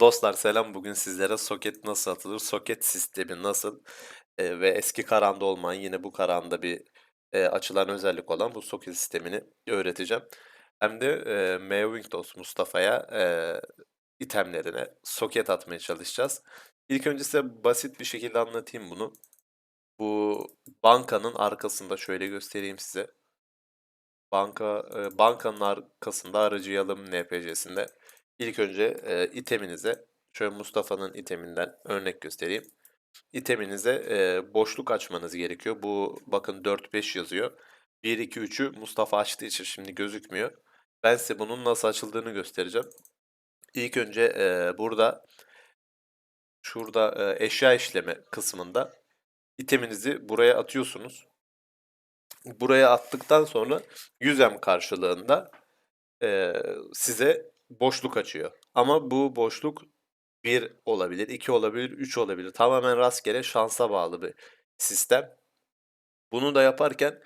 Dostlar selam. Bugün sizlere soket nasıl atılır, soket sistemi nasıl eee, ve eski Karan'da olmayan yine bu Karan'da bir eee, açılan özellik olan bu soket sistemini öğreteceğim. Hem de eee Meo Windows Mustafa'ya eee, itemlerine soket atmaya çalışacağız. İlk önce size basit bir şekilde anlatayım bunu. Bu bankanın arkasında şöyle göstereyim size. Banka eee, bankanın arkasında aracıyalım NPC'sinde. İlk önce eee, iteminize şöyle Mustafa'nın iteminden örnek göstereyim. İteminize eee, boşluk açmanız gerekiyor. Bu bakın 4-5 yazıyor. 1, 2, 3'ü Mustafa açtığı için şimdi gözükmüyor. Ben size bunun nasıl açıldığını göstereceğim. İlk önce eee, burada şurada eee, eşya işleme kısmında iteminizi buraya atıyorsunuz. Buraya attıktan sonra 100M karşılığında eee, size boşluk açıyor. Ama bu boşluk 1 olabilir, 2 olabilir, 3 olabilir. Tamamen rastgele şansa bağlı bir sistem. Bunu da yaparken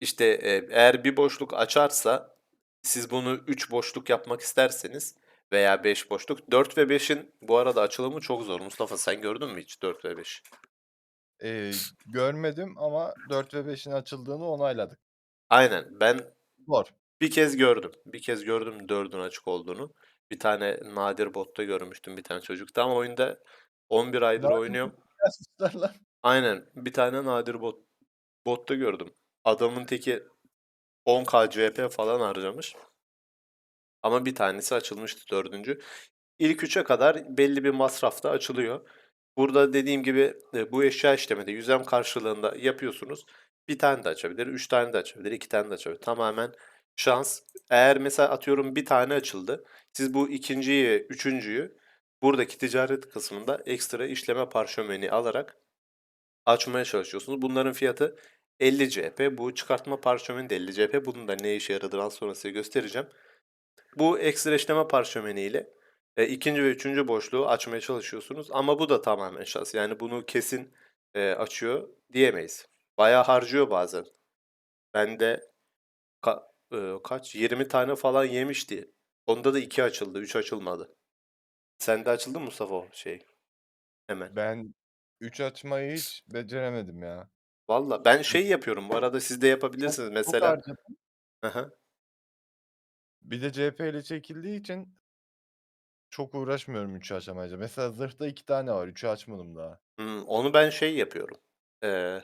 işte eee, eğer bir boşluk açarsa siz bunu 3 boşluk yapmak isterseniz veya 5 boşluk 4 ve 5'in bu arada açılımı çok zor. Mustafa sen gördün mü hiç 4 ve 5? Eee, görmedim ama 4 ve 5'in açıldığını onayladık. Aynen. Ben Zor. Bir kez gördüm. Bir kez gördüm 4'ün açık olduğunu. Bir tane nadir botta görmüştüm bir tane çocukta ama oyunda 11 aydır Nadir oynuyorum. Aynen. Bir tane nadir bot botta gördüm. Adamın teki 10k CP falan harcamış. Ama bir tanesi açılmıştı dördüncü. İlk 3'e kadar belli bir masrafta açılıyor. Burada dediğim gibi e, bu eşya işlemede 100M karşılığında yapıyorsunuz. Bir tane de açabilir, 3 tane de açabilir, 2 tane de açabilir. Tamamen şans. Eğer mesela atıyorum bir tane açıldı. Siz bu ikinciyi, üçüncüyü buradaki ticaret kısmında ekstra işleme parşömeni alarak açmaya çalışıyorsunuz. Bunların fiyatı 50 CP. Bu çıkartma parşömeni de 50 CP. Bunun da ne işe yaradığını az sonra size göstereceğim. Bu ekstra işleme parşömeniyle e, ikinci ve üçüncü boşluğu açmaya çalışıyorsunuz. Ama bu da tamamen şans. Yani bunu kesin e, açıyor diyemeyiz. Bayağı harcıyor bazen. Bende ka- e, kaç 20 tane falan yemişti. Onda da 2 açıldı, 3 açılmadı. Sende açıldı mı Mustafa o şey? Hemen. Ben 3 açmayı hiç beceremedim ya. Valla ben şey yapıyorum. Bu arada siz de Çok yapabilirsiniz. çok Mesela harcadım. Bir de CP ile çekildiği için çok uğraşmıyorum 3'ü açamayınca. Mesela zırhta 2 tane var. 3'ü açmadım daha. Hımm, onu ben şey yapıyorum. Eee,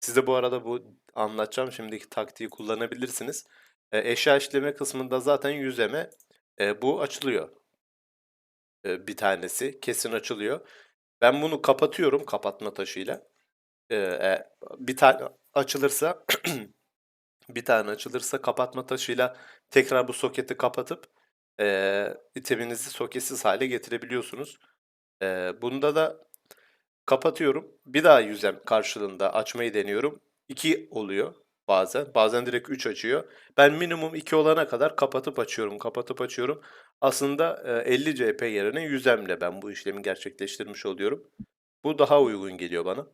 siz de bu arada bu anlatacağım şimdiki taktiği kullanabilirsiniz. Eee, eşya işleme kısmında zaten 100M'e eee, bu açılıyor. Eee, bir tanesi kesin açılıyor. Ben bunu kapatıyorum kapatma taşıyla. Eee, e bir tane açılırsa bir tane açılırsa kapatma taşıyla tekrar bu soketi kapatıp eee, iteminizi soketsiz hâle getirebiliyorsunuz. Eee, bunda da kapatıyorum. Bir daha 100M karşılığında açmayı deniyorum. 2 oluyor bazen. Bazen direkt 3 açıyor. Ben minimum 2 olana kadar kapatıp açıyorum, kapatıp açıyorum. Aslında eee, 50 CP yerine 100M'le ben bu işlemi gerçekleştirmiş oluyorum. Bu daha uygun geliyor bana.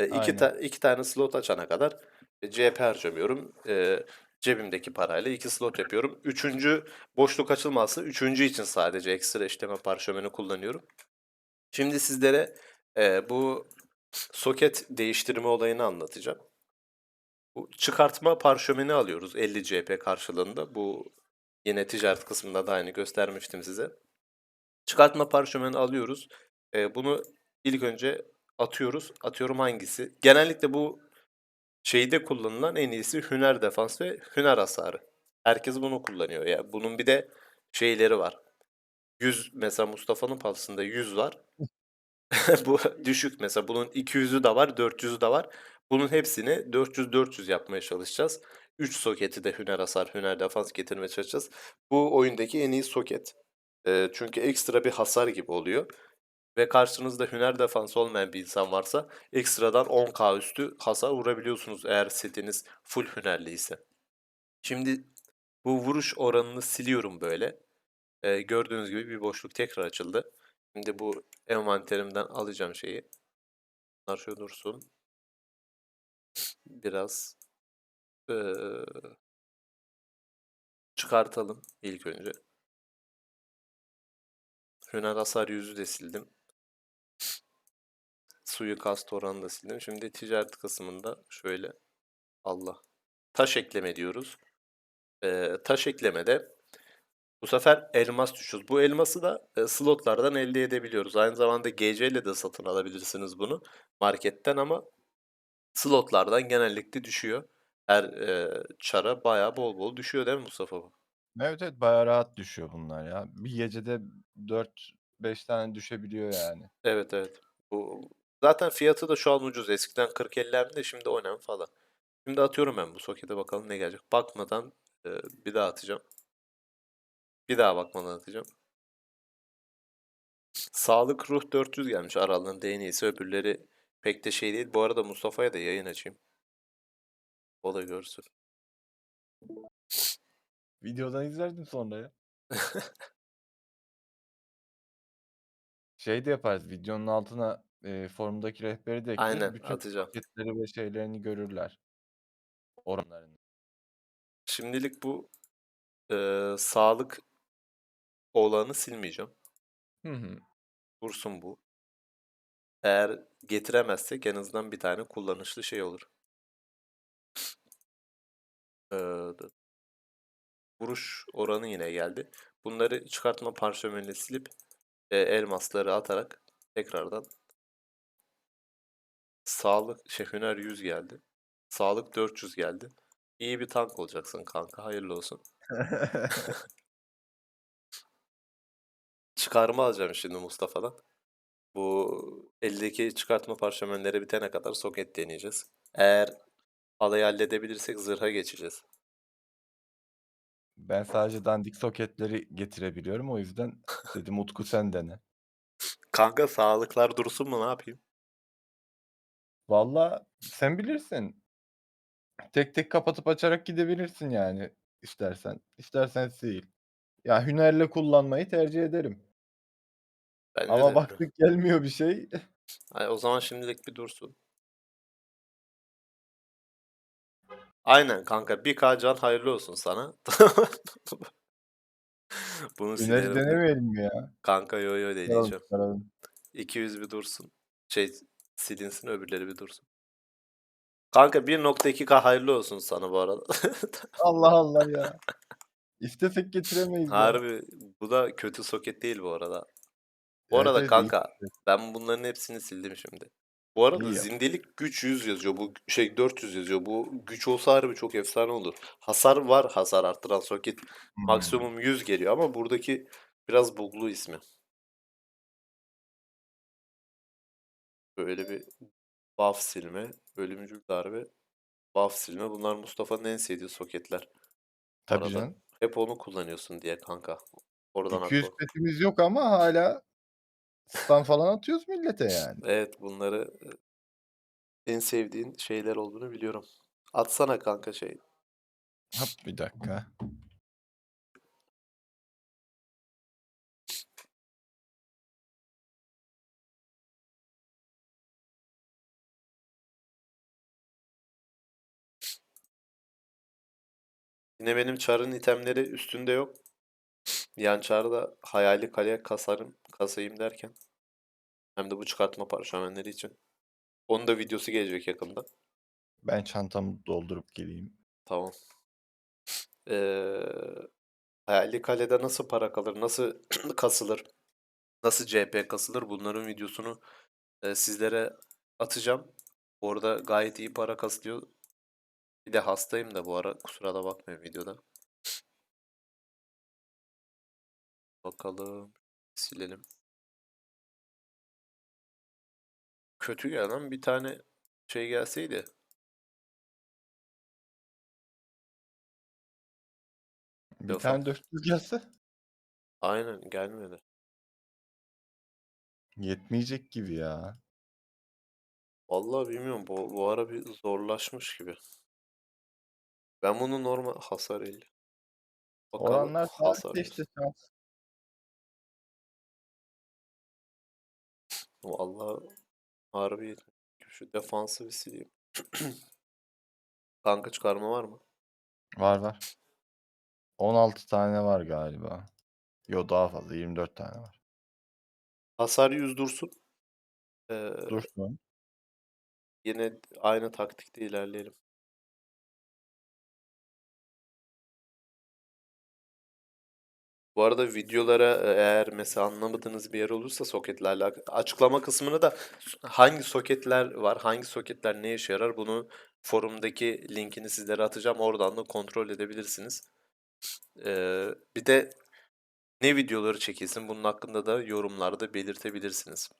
2 Aynen. ta 2 tane slot açana kadar e, CP harcamıyorum. Eee, cebimdeki parayla 2 slot yapıyorum. 3'üncü boşluk açılmazsa 3'üncü için sadece ekstra işleme parşömeni kullanıyorum. Şimdi sizlere eee, bu soket değiştirme olayını anlatacağım. Bu çıkartma parşömeni alıyoruz 50 CP karşılığında. Bu yine ticaret kısmında da aynı göstermiştim size. Çıkartma parşömeni alıyoruz. Eee, bunu ilk önce atıyoruz. Atıyorum hangisi? Genellikle bu şeyde kullanılan en iyisi hüner defans ve hüner hasarı. Herkes bunu kullanıyor ya. Bunun bir de şeyleri var. 100 mesela Mustafa'nın palsında 100 var. Bu düşük mesela bunun 200'ü de var, 400'ü de var. Bunun hepsini 400-400 yapmaya çalışacağız. 3 soketi de hüner hasar, hüner defans getirmeye çalışacağız. Bu oyundaki en iyi soket. Eee, çünkü ekstra bir hasar gibi oluyor ve karşınızda hüner defans olmayan bir insan varsa ekstradan 10k üstü hasar vurabiliyorsunuz eğer setiniz full hünerliyse. Şimdi bu vuruş oranını siliyorum böyle. Eee, gördüğünüz gibi bir boşluk tekrar açıldı. Şimdi bu envanterimden alacağım şeyi. Bunlar şöyle dursun. Biraz eee çıkartalım ilk önce. Hüner hasar yüzü de sildim. Suikast oranı da sildim. Şimdi ticaret kısmında şöyle Allah. Taş ekleme diyoruz. Ee, taş eklemede bu sefer elmas düşüyoruz. Bu elması da e, slotlardan elde edebiliyoruz. Aynı zamanda GC ile de satın alabilirsiniz bunu marketten ama slotlardan genellikle düşüyor. Her e, çara bayağı bol bol düşüyor değil mi Mustafa bu? Evet, evet, bayağı rahat düşüyor bunlar ya. Bir gecede 4-5 tane düşebiliyor yani. Evet evet. Bu zaten fiyatı da şu an ucuz. Eskiden 40-50'lerde şimdi 10 falan. Şimdi atıyorum ben bu sokete bakalım ne gelecek. Bakmadan e, bir daha atacağım. Bir daha bakmadan atacağım. Sağlık ruh 400 gelmiş aralığın en iyisi. Öbürleri pek de şey değil. Bu arada Mustafa'ya da yayın açayım. O da görsün. Videodan izlerdim sonra ya. Şey de yaparız, videonun altına, eee, forumdaki rehberi de ekleriz. Aynen Bütün atacağım. paketleri ve şeylerini görürler. Oranlarını. Şimdilik bu e, sağlık olanı silmeyeceğim. Hı hı. Dursun bu. Eğer getiremezsek en azından bir tane kullanışlı şey olur. Vuruş oranı yine geldi. Bunları çıkartma parşömenle silip e, elmasları atarak tekrardan sağlık şey hüner 100 geldi. Sağlık 400 geldi. İyi bir tank olacaksın kanka. Hayırlı olsun. Çıkarma alacağım şimdi Mustafa'dan. Bu eldeki çıkartma parşömenleri bitene kadar soket deneyeceğiz. Eğer alayı halledebilirsek zırha geçeceğiz. Ben sadece dandik soketleri getirebiliyorum. O yüzden dedim Utku sen dene. Kanka sağlıklar dursun mu ne yapayım? Valla sen bilirsin. Tek tek kapatıp açarak gidebilirsin yani istersen. İstersen sil. Ya hünerle kullanmayı tercih ederim. Bence Ama de. baktık gelmiyor bir şey. Ay, o zaman şimdilik bir dursun. Aynen kanka 1K can hayırlı olsun sana. Bunu silerim ben. denemeyelim mi ya? Kanka yo yo Çıkaralım, deneyeceğim. çıkaralım. 200 bir dursun. Şey silinsin öbürleri bir dursun. Kanka 1.2K hayırlı olsun sana bu arada. Allah Allah ya. İstesek getiremeyiz ya. Harbi bu da kötü soket değil bu arada. Bu Evet, arada evet, iyi kanka ben bunların hepsini sildim şimdi. Bu arada İyi ya. zindelik güç 100 yazıyor. Bu şey 400 yazıyor. Bu güç olsa harbi çok efsane olur. Hasar var. Hasar arttıran soket Hımm. maksimum 100 geliyor ama buradaki biraz buglu ismi. Böyle bir buff silme, ölümcül darbe, buff silme. Bunlar Mustafa'nın en sevdiği soketler. Bu Tabii arada canım. hep onu kullanıyorsun diye kanka. Oradan 200 aklı. petimiz yok ama hâlâ stun falan atıyoruz millete yani. Evet bunları e, en sevdiğin şeyler olduğunu biliyorum. Atsana kanka şey. Hop bir dakika. Yine benim çarın itemleri üstünde yok. Yan çarda hayali kaleye kasarım, kasayım derken. Hem de bu çıkartma parşömenleri için. Onun da videosu gelecek yakında. Ben çantamı doldurup geleyim. Tamam. Ee, hayali kalede nasıl para kalır, nasıl kasılır, nasıl CP kasılır bunların videosunu e, sizlere atacağım. Orada gayet iyi para kasılıyor. Bir de hastayım da bu ara kusura da bakmayın videoda. Bakalım. Silelim. Kötü gelen bir tane şey gelseydi. Bir Defans. tane 400 gelse Aynen gelmedi. yetmeyecek gibi ya. Vallahi bilmiyorum bu, bu ara bir zorlaşmış gibi. Ben bunu normal hasar 50. Bakalım Oranlar hasar işte şans. Vallahi harbi. Şu defansı bir sileyim. Kanka çıkarma var mı? Var var. 16 tane var galiba. Yo daha fazla 24 tane var. Hasar 100 dursun. Eee, Dursun. yine aynı taktikte ilerleyelim. Bu arada videolara, eee, eğer mesela anlamadığınız bir yer olursa soketlerle açıklama kısmına da hangi soketler var, hangi soketler ne işe yarar bunu forumdaki linkini sizlere atacağım. Oradan da kontrol edebilirsiniz. Eee, bir de ne videoları çekilsin bunun hakkında da yorumlarda belirtebilirsiniz.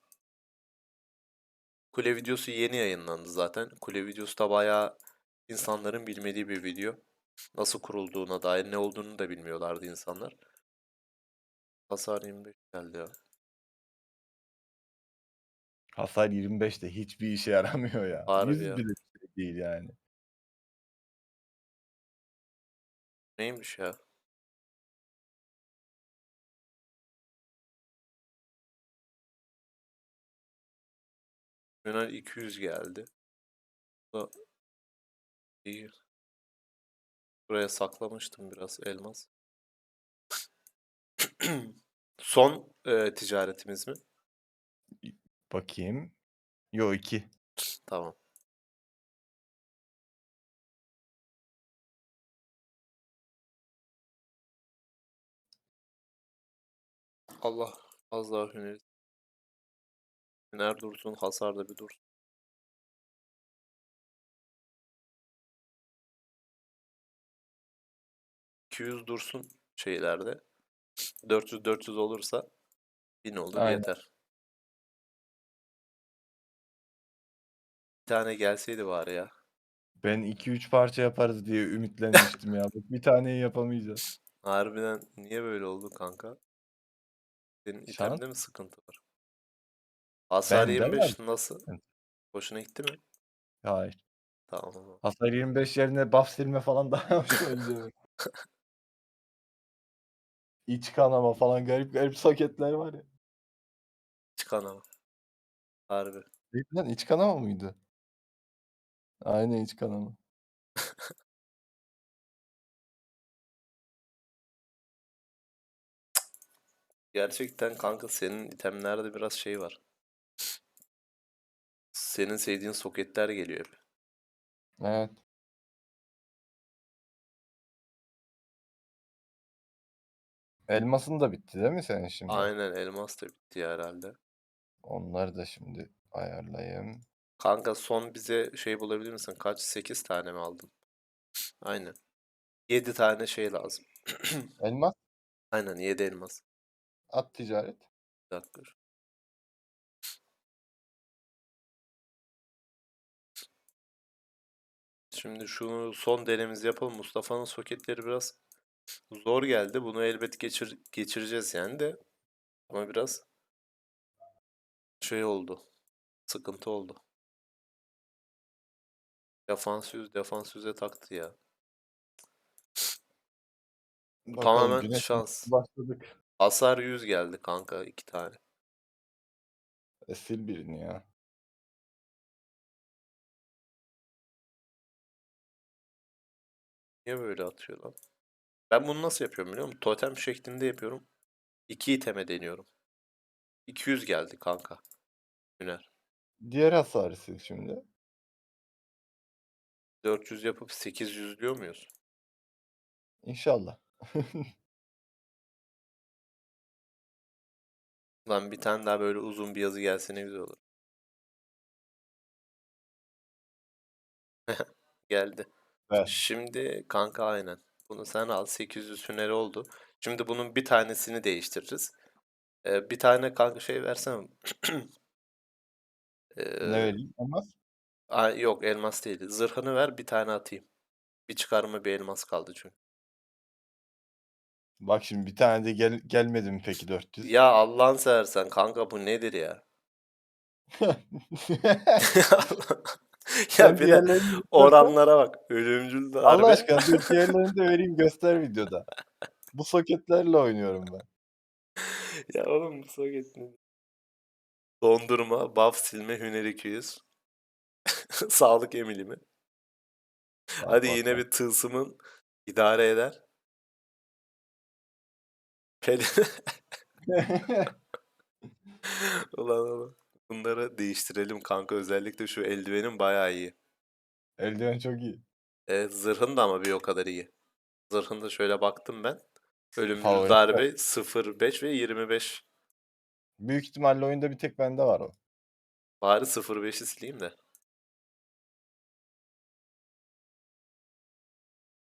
Kule videosu yeni yayınlandı zaten. Kule videosu da bayağı insanların bilmediği bir video. Nasıl kurulduğuna dair, ne olduğunu da bilmiyorlardı insanlar. Hasar 25 geldi ya. Hasar 25 de hiçbir işe yaramıyor ya. Harbi 100 ya. bile bir şey değil yani. Neymiş ya? Yunan 200 geldi. Bu da iyi. Buraya saklamıştım biraz elmas. Son, eee, ticaretimiz mi? Bakayım. Yo 2. Tamam. Allah az daha hüner Hüner dursun, hasar da bir dursun. 200 dursun şeylerde. 400 400 olursa 1000 olur Aynen. yeter. Bir tane gelseydi bari ya. Ben 2-3 parça yaparız diye ümitlenmiştim ya. Bak bir taneyi yapamayacağız. Harbiden niye böyle oldu kanka? Senin Şans. itemde mi sıkıntı var? Hasar Bende var 25 nasıl? Hoşuna gitti mi? Hayır. Tamam. Hasar 25 yerine buff silme falan daha gidiyor. İç kanama falan garip garip soketler var ya. Çıkan ama. Harbi. Neydi lan iç kanama mıydı? Aynen iç kanama. Gerçekten kanka senin itemlerde biraz şey var. Senin sevdiğin soketler geliyor hep. Evet. Elmasın da bitti değil mi senin şimdi? Aynen elmas da bitti ya herhalde. Onları da şimdi ayarlayayım. Kanka son bize şey bulabilir misin? Kaç? 8 tane mi aldın? Aynen. 7 tane şey lazım. Elmas Aynen 7 elmas. at ticaret. Bir dakika. Şimdi şunu son denememizi yapalım. Mustafa'nın soketleri biraz zor geldi. Bunu elbet geçir geçireceğiz yani de. Ama biraz şey oldu. Sıkıntı oldu. Defans yüz, defans yüze taktı ya. Bakalım tamamen güneş şans. başladık. Hasar 100 geldi kanka iki tane. E, sil birini ya. Niye böyle atıyor lan? Ben bunu nasıl yapıyorum biliyor musun? Totem şeklinde yapıyorum. 2 iteme deniyorum. 200 geldi kanka. Hüner. Diğer hasarı sil şimdi. 400 yapıp 800 diyor muyuz? İnşallah. Lan bir tane daha böyle uzun bir yazı gelse ne güzel olur. Geldi. Ver. Şimdi kanka aynen. Bunu sen al. 800 hüneri oldu. Şimdi bunun bir tanesini değiştiririz. Ee, bir tane kanka şey versene. Ne Ee, vereyim? Elmas. Ay, yok elmas değil. Zırhını ver bir tane atayım. Bir çıkarma bir elmas kaldı çünkü. Bak şimdi bir tane de gel gelmedi mi peki 400? Ya Allah'ını seversen kanka bu nedir ya? Sen ya bir de diğerlerini oranlara bak. Ölümcül de Allah harbi. aşkına dur diğerlerini de vereyim göster videoda. Bu soketlerle oynuyorum ben. Ya oğlum bu soket ne? Dondurma, buff silme, hüner 200. Sağlık emilimi. Bak Hadi bak yine bak. bir tılsımın idare eder. Pele Ulan ulan. Bunları değiştirelim kanka. Özellikle şu eldivenin bayağı iyi. Eldiven çok iyi. Evet, zırhın da ama bir o kadar iyi. Zırhında şöyle baktım ben. Ölümcül Favorite. darbe 0.5 ve 25. Büyük ihtimalle oyunda bir tek bende var o. Bari 0.5'i sileyim de.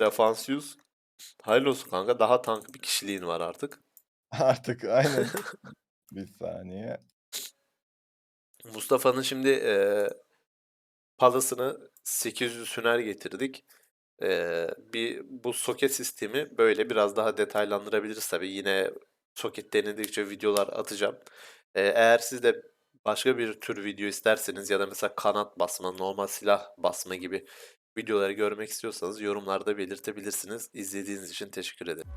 Defans 100. Hayırlı olsun kanka. Daha tank bir kişiliğin var artık. Artık aynen. bir saniye. Mustafa'nın şimdi eee palasını 800 hüner getirdik. Eee, bir bu soket sistemi böyle biraz daha detaylandırabiliriz tabii. Yine soket denedikçe videolar atacağım. Eee, eğer siz de başka bir tür video isterseniz ya da mesela kanat basma, normal silah basma gibi videoları görmek istiyorsanız yorumlarda belirtebilirsiniz. İzlediğiniz için teşekkür ederim.